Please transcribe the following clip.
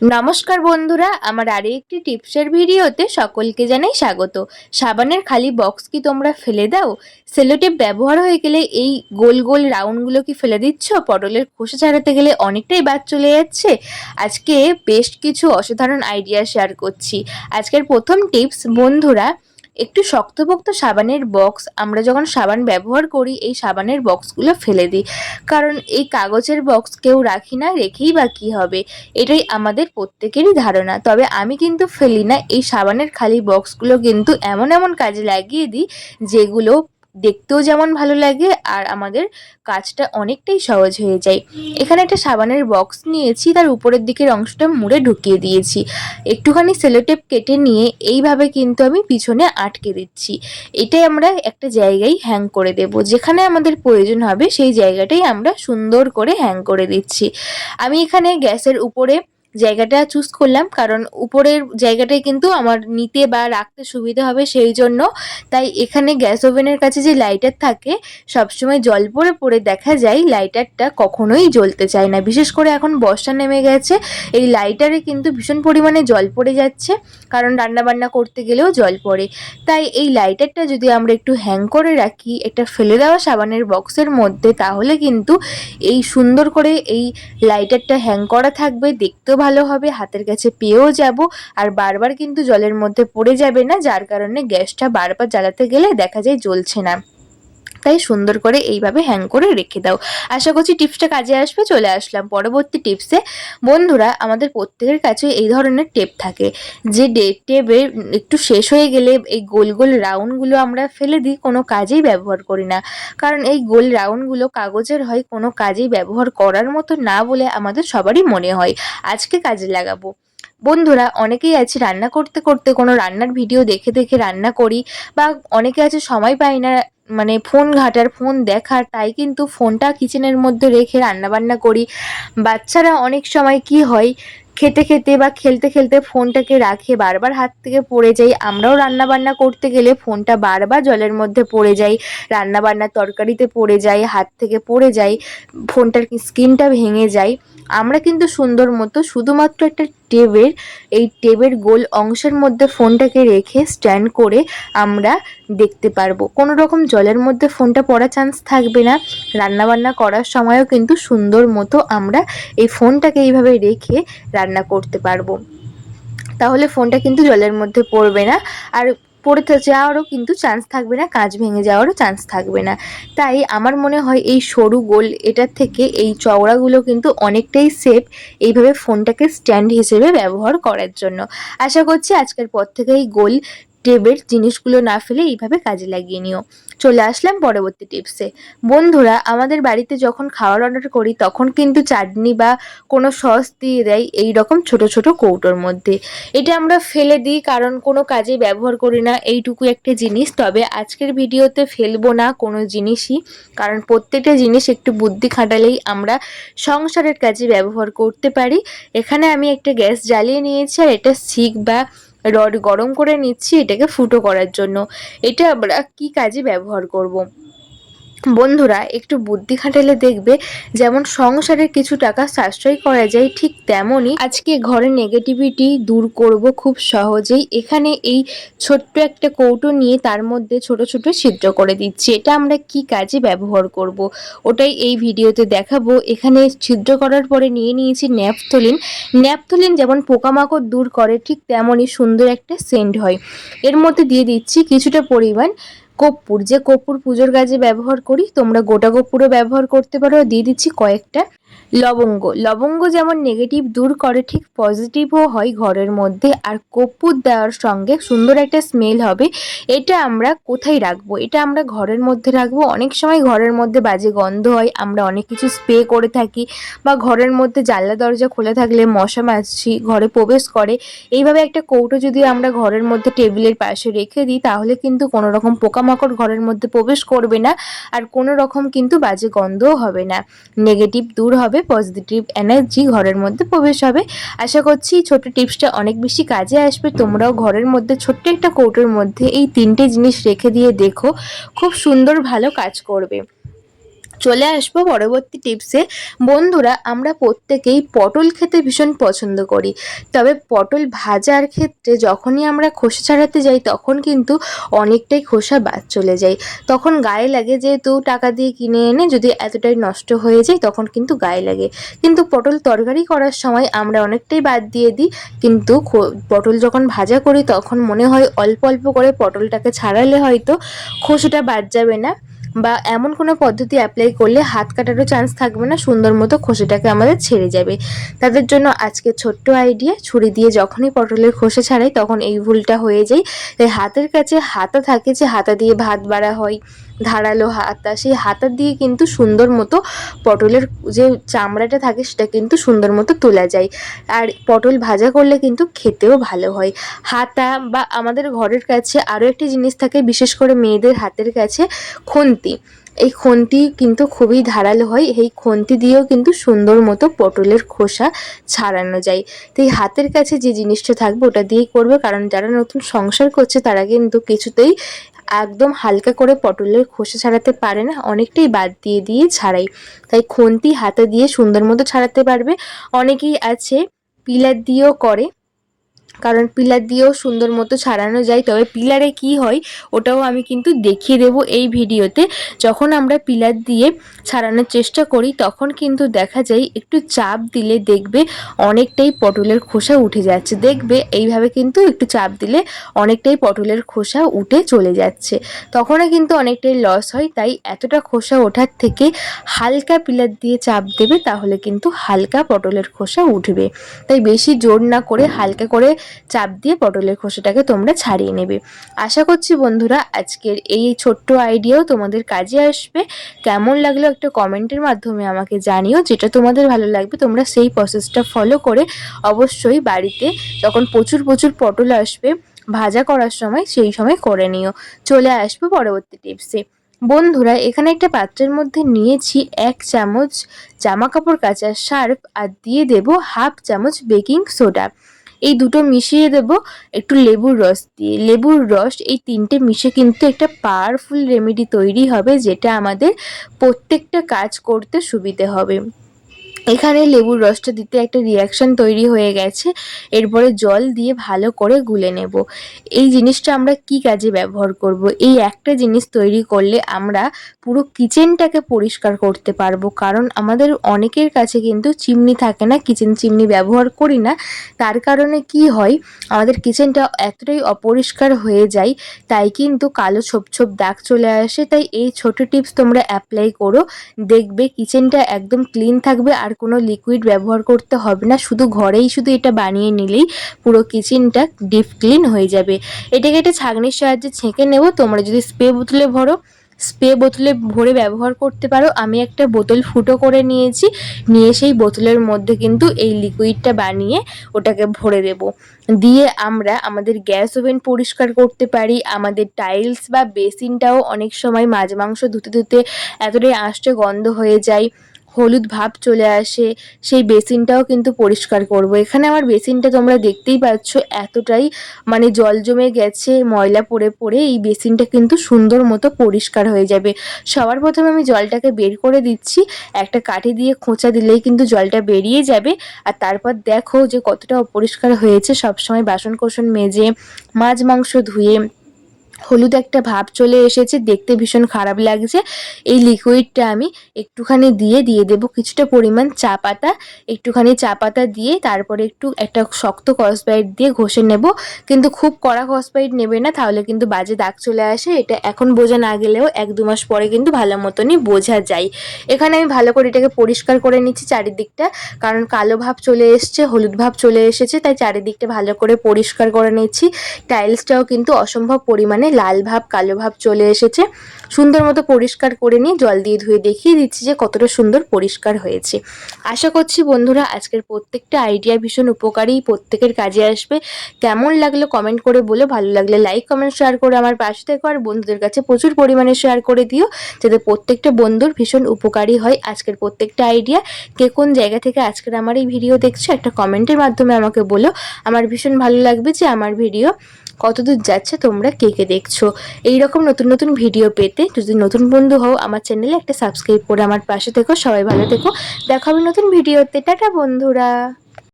নমস্কার বন্ধুরা, আমার আরও একটি টিপসের ভিডিওতে সকলকে জানাই স্বাগত। সাবানের খালি বক্স কি তোমরা ফেলে দাও? সেলোটেপ ব্যবহার হয়ে গেলে এই গোল গোল রাউন্ডগুলো কি ফেলে দিচ্ছ? পটলের খোসা ছাড়াতে গেলে অনেকটাই বাদ চলে যাচ্ছে। আজকে বেশ কিছু অসাধারণ আইডিয়া শেয়ার করছি। আজকের প্রথম টিপস বন্ধুরা একটু শক্তপোক্ত সাবানের বক্স আমরা যখন সাবান ব্যবহার করি, এই সাবানের বক্সগুলো ফেলে দিই। কারণ এই কাগজের বক্স কেউ রাখি না, রেখেই বা কী হবে? এটাই আমাদের প্রত্যেকেরই ধারণা। তবে আমি কিন্তু ফেলি না, এই সাবানের খালি বক্সগুলো কিন্তু এমন এমন কাজে লাগিয়ে দিই, যেগুলো দেখতেও যেমন ভালো লাগে আর আমাদের কাজটা অনেকটাই সহজ হয়ে যায়। এখানে একটা সাবানের বক্স নিয়েছি, তার উপরের দিকের অংশটা মুড়ে ঢুকিয়ে দিয়েছি। একটুখানি সেলোটেপ কেটে নিয়ে এইভাবে কিন্তু আমি পিছনে আটকে দিচ্ছি। এটাই আমরা একটা জায়গায় হ্যাং করে দেব। যেখানে আমাদের প্রয়োজন হবে, সেই জায়গাটাই আমরা সুন্দর করে হ্যাং করে দিচ্ছি। আমি এখানে গ্যাসের উপরে জায়গাটা চুজ করলাম, কারণ উপরের জায়গাটায় কিন্তু আমার নিতে বা রাখতে সুবিধা হবে সেই জন্য। তাই এখানে গ্যাস ওভেনের কাছে যে লাইটার থাকে, সবসময় জল পড়ে পড়ে দেখা যায় লাইটারটা কখনোই জ্বলতে চায় না। বিশেষ করে এখন বর্ষা নেমে গেছে, এই লাইটারে কিন্তু ভীষণ পরিমাণে জল পড়ে যাচ্ছে, কারণ রান্নাবান্না করতে গেলেও জল পড়ে। তাই এই লাইটারটা যদি আমরা একটু হ্যাং করে রাখি, একটা ফেলে দেওয়া সাবানের বক্সের মধ্যে, তাহলে কিন্তু এই সুন্দর করে এই লাইটারটা হ্যাং করা থাকবে, দেখতেও ভালো হবে, হাতের কাছে পেয়েও যাব। আর বারবার কিন্তু জলের মধ্যে পড়ে যাবে না, যার কারণে গ্যাসটা বারবার জ্বালাতে গেলে দেখা যায় জ্বলছে না। তাই সুন্দর করে এইভাবে হ্যাং করে রেখে দাও। আশা করছি টিপসটা কাজে আসবে, চলে আসলাম পরবর্তী টিপসে বন্ধুরা, আমাদের প্রত্যেকের কাছে এই ধরনের টেপ থাকে। যে টেপে একটু শেষ হয়ে গেলে এই গোল গোল রাউন্ডগুলো আমরা ফেলে দিই, কোনো কাজেই ব্যবহার করি না। কারণ এই গোল রাউন্ডগুলো কাগজের হয়, কোনো কাজেই ব্যবহার করার মতো না বলে আমাদের সবারই মনে হয়। আজকে কাজে লাগাবো। বন্ধুরা, অনেকেই আছে রান্না করতে করতে কোনো রান্নার ভিডিও দেখে দেখে রান্না করি, বা অনেকে আছে সময় পাই না মানে ফোন ঘাটার ফোন দেখার, তাই কিন্তু ফোনটা কিচেনের মধ্যে রেখে রান্নাবান্না করি। বাচ্চারা অনেক সময় কি হয়, খেতে খেতে বা খেলতে খেলতে ফোনটাকে রাখে, বারবার হাত থেকে পড়ে যাই আমরাও রান্না বান্না করতে গেলে ফোনটা বারবার জলের মধ্যে পড়ে যাই রান্না বান্নার তরকারিতে পড়ে যায়, হাত থেকে পড়ে যায়, ফোনটার স্ক্রিনটা ভেঙে যায়। আমরা কিন্তু সুন্দর মতো শুধুমাত্র একটা টেবের এই টেবের গোল অংশের মধ্যে ফোনটাকে রেখে স্ট্যান্ড করে আমরা দেখতে পারব। কোনো রকম জলের মধ্যে ফোনটা পড়া চান্স থাকবে না। রান্নাবান্না করার সময়ও কিন্তু সুন্দর মতো আমরা এই ফোনটাকে এইভাবে রেখে রান্না করতে পারব। তাহলে ফোনটা কিন্তু জলের মধ্যে পড়বে না। আর পড়ে যাওয়ারও কিন্তু চান্স থাকবে না, কাজ ভেঙে যাওয়ারও চান্স থাকবে না। তাই আমার মনে হয় এই সরু গোল এটার থেকে এই চওড়াগুলো কিন্তু অনেকটাই সেফ এইভাবে ফোনটাকে স্ট্যান্ড হিসেবে ব্যবহার করার জন্য। আশা করছি আজকের পর থেকে এই গোল টেবের জিনিসগুলো না ফেলে এইভাবে কাজে লাগিয়ে নিও। চলে আসলাম পরবর্তী টিপসে বন্ধুরা, আমাদের বাড়িতে যখন খাওয়ার অর্ডার করি, তখন কিন্তু চাটনি বা কোনো সস দিয়ে দেয় এই রকম ছোট ছোট কৌটোর মধ্যে। এটা আমরা ফেলে দিই, কারণ কোনো কাজে ব্যবহার করি না, এইটুকু একটা জিনিস। তবে আজকের ভিডিওতে ফেলব না কোনো জিনিসই, কারণ প্রত্যেকটা জিনিস একটু বুদ্ধি খাটালেই আমরা সংসারের কাজে ব্যবহার করতে পারি। এখানে আমি একটা গ্যাস জ্বালিয়ে নিয়েছি, আর এটা শিক বা রড গরম করে নিচ্ছি এটাকে ফুটো করার জন্য এটা আমরা কি কাজে ব্যবহার করব। বন্ধুরা, একটু বুদ্ধি খাটালে দেখবে যেমন সংসারে কিছু টাকা সাশ্রয় করা যায় ঠিক তেমনই আজকে ঘরের নেগেটিভিটি দূর করব খুব সহজেই। এখানে এই ছোট্ট একটা কৌটো নিয়ে তার মধ্যে ছোট ছোট ছিদ্র করে দিচ্ছি। এটা আমরা কি কাজে ব্যবহার করব। ওটাই এই ভিডিওতে দেখাবো। এখানে ছিদ্র করার পরে নিয়ে নিয়েছি ন্যাপথলিন। ন্যাপথলিন যেমন পোকামাকড় দূর করে ঠিক তেমনই সুন্দর একটা সেন্ট হয়। এর মধ্যে দিয়ে দিচ্ছি কিছুটা পরিমাণ কর্পূর, যে কর্পূর পুজোর কাজে ব্যবহার করি, তোমরা গোটা কর্পূরও ব্যবহার করতে পারো। দিয়ে দিচ্ছি কয়েকটা লবঙ্গ। লবঙ্গ যেমন নেগেটিভ দূর করে, ঠিক পজিটিভও হয় ঘরের মধ্যে। আর কর্পূর দেওয়ার সঙ্গে সুন্দর একটা স্মেল হবে, এটা আমরা কোথায় রাখব? এটা আমরা ঘরের মধ্যে রাখব। অনেক সময় ঘরের মধ্যে বাজে গন্ধ হয়, আমরা অনেক কিছু স্প্রে করে থাকি, বা ঘরের মধ্যে জানলা, দরজা খোলা থাকলে মশা মাছি ঘরে প্রবেশ করে। এইভাবে একটা কৌটো যদি আমরা ঘরের মধ্যে টেবিলের পাশে রেখে দিই, তাহলে কিন্তু কোনো রকম পোকামাকড় ঘরের মধ্যে প্রবেশ করবে না, আর কোনো রকম কিন্তু বাজে গন্ধও হবে না। নেগেটিভ দূর হবে পজিটিভ এনার্জি ঘরের মধ্যে প্রবেশ হবে। আশা করছি ছোট টিপসটা অনেক বেশি কাজে আসবে। তোমরাও ঘরের মধ্যে ছোট্ট একটা কৌটোর মধ্যে এই তিনটে জিনিস রেখে দিয়ে দেখো। খুব সুন্দর ভালো কাজ করবে। চলে আসব পরবর্তী টিপসে বন্ধুরা, আমরা প্রত্যেকেই পটল খেতে ভীষণ পছন্দ করি। তবে পটল ভাজার ক্ষেত্রে যখনই আমরা খোসা ছাড়াতে যাই, তখন কিন্তু অনেকটাই খোসা বাদ চলে যায়। তখন গায়ে লাগে যেহেতু টাকা দিয়ে কিনে এনে যদি এতটাই নষ্ট হয়ে যায়, তখন কিন্তু গায়ে লাগে। কিন্তু পটল তরকারি করার সময় আমরা অনেকটাই বাদ দিয়ে দিই। কিন্তু পটল যখন ভাজা করি, তখন মনে হয় অল্প অল্প করে পটলটাকে ছাড়ালে হয়তো খোসাটা বাদ যাবে না। বা এমন কোনো পদ্ধতি অ্যাপ্লাই করলে হাত কাটারও চান্স থাকবে না, সুন্দর মতো খোসাটাকে আমাদের ছেড়ে যাবে। তাদের জন্য আজকে ছোট্ট আইডিয়া ছুরি দিয়ে যখনই পটলের খোসা ছাড়াই তখন এই ভুলটা হয়ে যায়। তাই হাতের কাছে হাতা থাকে যে হাতা দিয়ে ভাত বাড়া হয়, ধারালো হাতা, সেই হাতা দিয়ে কিন্তু সুন্দর মতো পটলের যে চামড়াটা থাকে সেটা কিন্তু সুন্দর মতো তোলা যায়। আর পটল ভাজা করলে কিন্তু খেতেও ভালো হয়। হাতা বা আমাদের ঘরের কাছে আরও একটি জিনিস থাকে, বিশেষ করে মেয়েদের হাতের কাছে খুন্তি। এই খুন্তি কিন্তু খুবই ধারালো হয়। এই খুন্তি দিয়েও কিন্তু সুন্দর মতো পটলের খোসা ছাড়ানো যায়। তো এই হাতের কাছে যে জিনিসটা থাকবে, ওটা দিয়েই করবে। কারণ যারা নতুন সংসার করছে, তারা কিন্তু কিছুতেই একদম হালকা করে পটলের খোসা ছাড়াতে পারে না। অনেকটাই বাদ দিয়ে দিয়ে ছাড়াই। তাই খুন্তি হাতে দিয়ে সুন্দর মতো ছাড়াতে পারবে। অনেকেই আছে, পিলার দিয়েও করে। কারণ পিলার দিয়েও সুন্দর মতো ছাড়ানো যায়। তবে পিলারে কি হয়, ওটাও আমি কিন্তু দেখিয়ে দেব এই ভিডিওতে। যখন আমরা পিলার দিয়ে ছাড়ানোর চেষ্টা করি, তখন কিন্তু দেখা যায় একটু চাপ দিলে দেখবে অনেকটাই পটলের খোসা উঠে যাচ্ছে। দেখবে এইভাবে কিন্তু একটু চাপ দিলে অনেকটাই পটলের খোসা উঠে চলে যাচ্ছে। তখনও কিন্তু অনেকটাই লস হয়, তাই এতটা খোসা ওঠার থেকে হালকা পিলার দিয়ে চাপ দেবে, তাহলে কিন্তু হালকা পটলের খোসা উঠবে। তাই বেশি জোর না করে হালকা করে চাপ দিয়ে পটলের খোসাটাকে তোমরা ছাড়িয়ে নেবে। আশা করছি বন্ধুরা আজকের এই ছোট্ট আইডিয়াও তোমাদের কাজে আসবে। কেমন লাগল একটা কমেন্টের মাধ্যমে আমাকে জানিও। যেটা তোমাদের ভালো লাগবে, তোমরা সেই প্রসেসটা ফলো করে অবশ্যই বাড়িতে যখন প্রচুর প্রচুর পটল আসবে, ভাজা করার সময় সেই সময় করে নিও। চলে আসবে পরবর্তী টিপসে বন্ধুরা, এখানে একটা পাত্রের মধ্যে নিয়েছি এক চামচ জামা কাপড় কাচার সার্ফ আর দিয়ে দেব হাফ চামচ বেকিং সোডা। এই দুটো মিশিয়ে দেব একটু লেবুর রস দিয়ে। লেবুর রস এই তিনটে মিশে কিন্তু একটা পাওয়ারফুল রেমেডি তৈরি হবে, যেটা আমাদের প্রত্যেকটা কাজ করতে সুবিধে হবে। এখানে লেবুর রসটা দিতে একটা রিয়াকশন তৈরি হয়ে গেছে। এরপরে জল দিয়ে ভালো করে গুলে নেব। এই জিনিসটা আমরা কি কাজে ব্যবহার করব? এই একটা জিনিস তৈরি করলে আমরা পুরো কিচেনটাকে পরিষ্কার করতে পারব। কারণ আমাদের অনেকের কাছে কিন্তু চিমনি থাকে না কিচেন চিমনি ব্যবহার করি না। তার কারণে কি হয়, আমাদের কিচেনটা এতটাই অপরিষ্কার হয়ে যায়, তাই কিন্তু কালো ছোপ ছোপ দাগ চলে আসে। তাই এই ছোট টিপস তোমরা অ্যাপ্লাই করো। দেখবে কিচেনটা একদম ক্লিন থাকবে আর কোনো লিকুইড ব্যবহার করতে হবে না। শুধু ঘরেই শুধু এটা বানিয়ে নিলেই পুরো কিচেনটা ডিপ ক্লিন হয়ে যাবে। এটাকে একটা ছাঁকনির সাহায্যে ছেঁকে নেব। তোমরা যদি স্প্রে বোতলে ভরো স্প্রে বোতলে ভরে ব্যবহার করতে পারো। আমি একটা বোতল ফুটো করে নিয়েছি। নিয়ে সেই বোতলের মধ্যে কিন্তু এই লিকুইডটা বানিয়ে ওটাকে ভরে দেব। দিয়ে আমরা আমাদের গ্যাস ওভেন পরিষ্কার করতে পারি। আমাদের টাইলস বা বেসিনটাও অনেক সময় মাছ মাংস ধুতে ধুতে এতটাই আঁশটে গন্ধ হয়ে যায়। হলুদ ভাব চলে আসে, সেই বেসিনটাও কিন্তু পরিষ্কার করব। এখানে আমার বেসিনটা তোমরা দেখতেই পাচ্ছ, এতটাই মানে জল জমে গেছে, ময়লা পড়ে পড়ে, এই বেসিনটা কিন্তু সুন্দর মতো পরিষ্কার হয়ে যাবে। সবার প্রথমে আমি জলটাকে বের করে দিচ্ছি, একটা কাঠি দিয়ে খোঁচা দিলেই কিন্তু জলটা বেরিয়ে যাবে। আর তারপর দেখো যে কতটা অপরিষ্কার হয়েছে, সবসময় বাসন কোসন মেজে, মাছ মাংস ধুয়ে হলুদ একটা ভাব চলে এসেছে, দেখতে ভীষণ খারাপ লাগছে। এই লিকুইডটা আমি একটুখানি দিয়ে দিয়ে দেবো কিছুটা পরিমাণ চা পাতা, একটুখানি চা পাতা দিয়ে তারপরে একটু একটা শক্ত কসবাইট দিয়ে ঘষে নেব। কিন্তু খুব কড়া কসবাইট নেবে না, তাহলে কিন্তু বাজে দাগ চলে আসে। এটা এখন বোঝা না গেলেও এক দু মাস পরে কিন্তু ভালো মতনই বোঝা যায়। এখানে আমি ভালো করে এটাকে পরিষ্কার করে নিচ্ছি চারিদিকটা, কারণ কালো ভাব চলে এসছে, হলুদ ভাব চলে এসেছে, তাই চারিদিকটা ভালো করে পরিষ্কার করে নিচ্ছি। টাইলসটাও কিন্তু অসম্ভব পরিমাণে লাল ভাব, কালো ভাব চলে এসেছে। সুন্দর মতো পরিষ্কার করে নিয়ে জল দিয়ে ধুয়ে দেখিয়ে দিচ্ছি যে কতটা সুন্দর পরিষ্কার হয়েছে। আশা করছি বন্ধুরা আজকের প্রত্যেকটা আইডিয়া ভীষণ উপকারী, প্রত্যেকের কাজে আসবে। কেমন লাগল কমেন্ট করে বলো, ভালো লাগলে লাইক কমেন্ট শেয়ার করে আমার পাশে থেকো আর বন্ধুদের কাছে প্রচুর পরিমাণে শেয়ার করে দিও, যাতে প্রত্যেকটা বন্ধুর ভীষণ উপকারী হয় আজকের প্রত্যেকটা আইডিয়া কে কোন জায়গা থেকে আজকের আমার এই ভিডিও দেখছ, একটা কমেন্টের মাধ্যমে আমাকে বলো। আমার ভীষণ ভালো লাগবে যে আমার ভিডিও কতদূর যাচ্ছে তোমরা কে কে দেখছ। এই রকম নতুন নতুন ভিডিও পেতে যদি নতুন বন্ধু হও, আমার চ্যানেলে একটা সাবস্ক্রাইব করে আমার পাশে থেকো, সবাই ভালো থেকো। দেখা হবে নতুন ভিডিওতে টাটা বন্ধুরা।